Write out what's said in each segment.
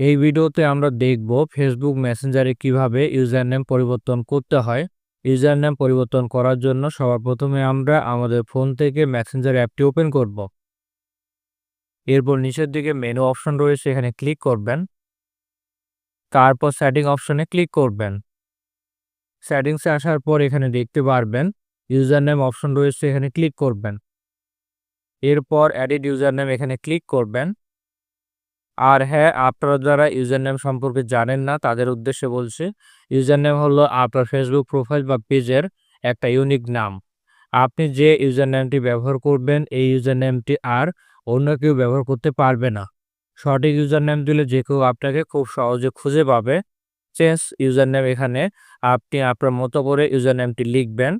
এই ভিডিওতে আমরা দেখব ফেসবুক মেসেঞ্জারে কীভাবে ইউজার নেম পরিবর্তন করতে হয়। ইউজার নেম পরিবর্তন করার জন্য সবার প্রথমে আমরা আমাদের ফোন থেকে মেসেঞ্জার অ্যাপটি ওপেন করব। এরপর নিচের দিকে মেনু অপশন রয়েছে, এখানে ক্লিক করবেন। তারপর সেটিং অপশনে ক্লিক করবেন। সেটিংসে আসার পর এখানে দেখতে পারবেন ইউজার নেম অপশন রয়েছে, এখানে ক্লিক করবেন। এরপর অ্যাডিড ইউজার নেম এখানে ক্লিক করবেন। আর হ্যাঁ আপনারা যারা ইউজার নেম সম্পর্কে জানেন না, তাদের উদ্দেশ্যে বলছি ইউজার নেম হলো আপনার ফেসবুক প্রোফাইল বা পেজের একটা ইউনিক নাম। আপনি যে ইউজার নেমটি ব্যবহার করবেন, এই ইউজার নেমটি আর অন্য কেউ ব্যবহার করতে পারবে না। সঠিক ইউজার নেম দিলে যে কেউ আপনাকে খুব সহজে খুঁজে পাবে। চেঞ্জ ইউজার নেম এখানে আপনি আপনার মতো করে ইউজার নেমটি লিখবেন।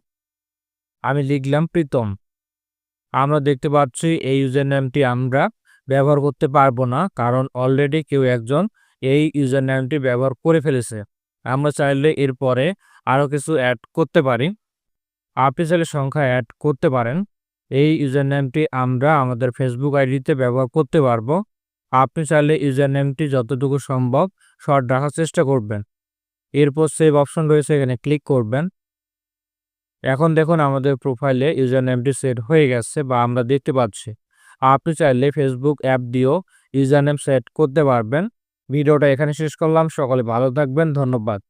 আমি লিখলাম প্রীতম। আমরা দেখতে পাচ্ছি এই ইউজার নেমটি আমরা ব্যবহার করতে পারব না। কারণ অলরেডি কেউ একজন এই ইউজার নেমটি ব্যবহার করে ফেলেছে। আমরা চাইলে এরপরে আরও কিছু অ্যাড করতে পারি। আপনি চাইলে সংখ্যা অ্যাড করতে পারেন। এই ইউজার নেমটি আমরা আমাদের ফেসবুক আইডিতে ব্যবহার করতে পারব। আপনি চাইলে ইউজার নেমটি যতটুকু সম্ভব শর্ট রাখার চেষ্টা করবেন। এরপর সেভ অপশন রয়েছে, এখানে ক্লিক করবেন। এখন দেখুন আমাদের প্রোফাইলে ইউজার নেমটি সেট হয়ে গেছে বা আমরা দেখতে পাচ্ছি। আপনি চাইলে ফেসবুক অ্যাপ দিয়েও ইউজার নেম সেট করতে পারবেন। ভিডিওটা এখানে শেষ করলাম। সকলে ভালো থাকবেন। ধন্যবাদ।